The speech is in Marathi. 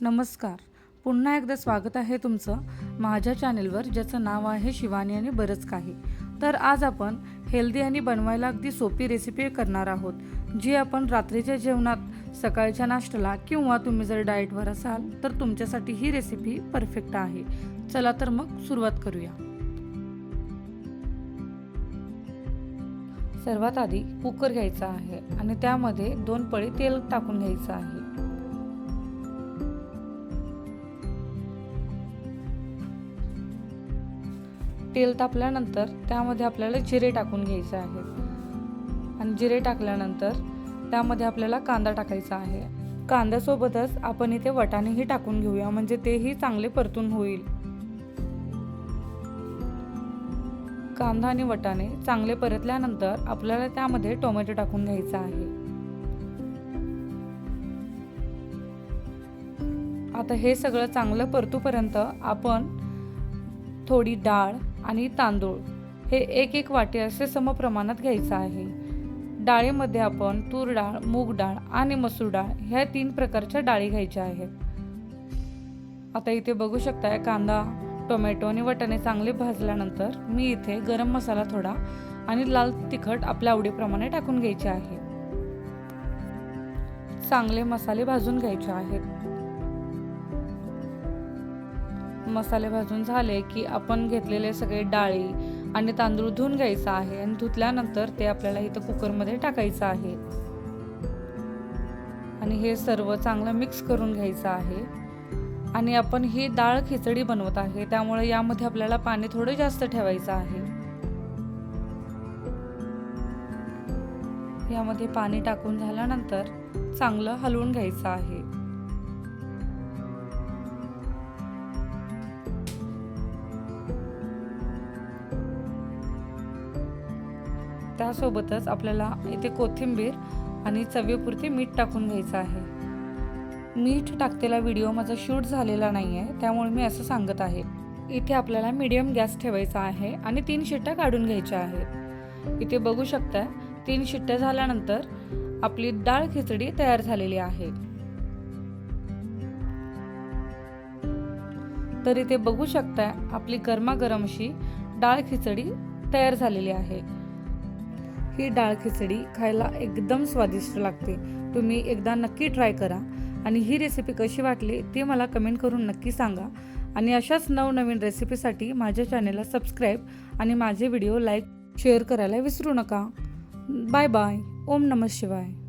नमस्कार. पुन्हा एकदा स्वागत आहे तुमचं माझ्या चॅनेलवर ज्याचं नाव आहे शिवानी आणि बरंच काही. तर आज आपण हेल्दी आणि बनवायला अगदी सोपी रेसिपी करणार आहोत जी आपण रात्रीच्या जेवणात सकाळच्या नाश्त्याला किंवा तुम्ही जर डाएटवर असाल तर तुमच्यासाठी ही रेसिपी परफेक्ट आहे. चला तर मग सुरुवात करूया. सर्वात आधी कुकर घ्यायचा आहे आणि त्यामध्ये दोन पळी तेल टाकून घ्यायचं आहे. तेल तापल्यानंतर त्यामध्ये आपल्याला जिरे टाकून घ्यायचे आहेत आणि जिरे टाकल्यानंतर त्यामध्ये आपल्याला कांदा टाकायचा आहे. कांद्यासोबतच आपण इथे वटाणेही टाकून घेऊया म्हणजे तेही चांगले परतून होईल. कांदा आणि वटाणे चांगले परतल्यानंतर आपल्याला त्यामध्ये टोमॅटो टाकून घ्यायचा आहे. आता हे सगळं चांगलं परतूपर्यंत आपण थोडी डाळ आणि तांदूळ हे एक एक वाटी असे समप्रमाणात घ्यायचं आहे. डाळीमध्ये आपण तूर डाळ मूग डाळ आणि मसूर डाळ ह्या तीन प्रकारच्या डाळी घ्यायच्या आहेत. आता इथे बघू शकताय कांदा टोमॅटो आणि वटाणे चांगले भाजल्यानंतर मी इथे गरम मसाला थोडा आणि लाल तिखट आपल्या आवडीप्रमाणे टाकून घ्यायचे आहे. चांगले मसाले भाजून घ्यायचे आहेत. मसाले भाजून झाले की आपण घेतलेले सगळे डाळी आणि तांदूळ धुवून घ्यायचा आहे आणि धुतल्यानंतर ते आपल्याला इथं कुकरमध्ये टाकायचं आहे. आणि हे सर्व चांगलं मिक्स करून घ्यायचं आहे. आणि आपण ही डाळ खिचडी बनवत आहे त्यामुळे यामध्ये आपल्याला पाणी थोडं जास्त ठेवायचं आहे. यामध्ये पाणी टाकून झाल्यानंतर चांगलं हलवून घ्यायचं आहे. त्यासोबतच आपल्याला इथे कोथिंबीर आणि चवीपुरती मीठ टाकून घ्यायचं आहे. मीठ टाकतेला व्हिडिओ माझा शूट झालेला नाही आहे त्यामुळे मी असं सांगत आहे. इथे आपल्याला मीडियम गॅस ठेवायचा आहे आणि तीन शिट्ट्या काढून घ्यायच्या आहेत. इथे बघू शकता तीन शिट्ट्या झाल्यानंतर आपली डाळ खिचडी तयार झालेली आहे. तर इथे बघू शकता आपली गरमागरम अशी डाळ खिचडी तयार झालेली आहे. ही डाळ खिचडी खायला एकदम स्वादिष्ट लागते. तुम्ही एकदा नक्की ट्राय करा. आणि ही रेसिपी कशी वाटली ती मला कमेंट करून नक्की सांगा. आणि अशाच नवनवीन रेसिपीसाठी माझ्या चॅनेलला सबस्क्राईब आणि माझे व्हिडिओ लाईक शेअर करायला विसरू नका. बाय बाय ओम नमः शिवाय.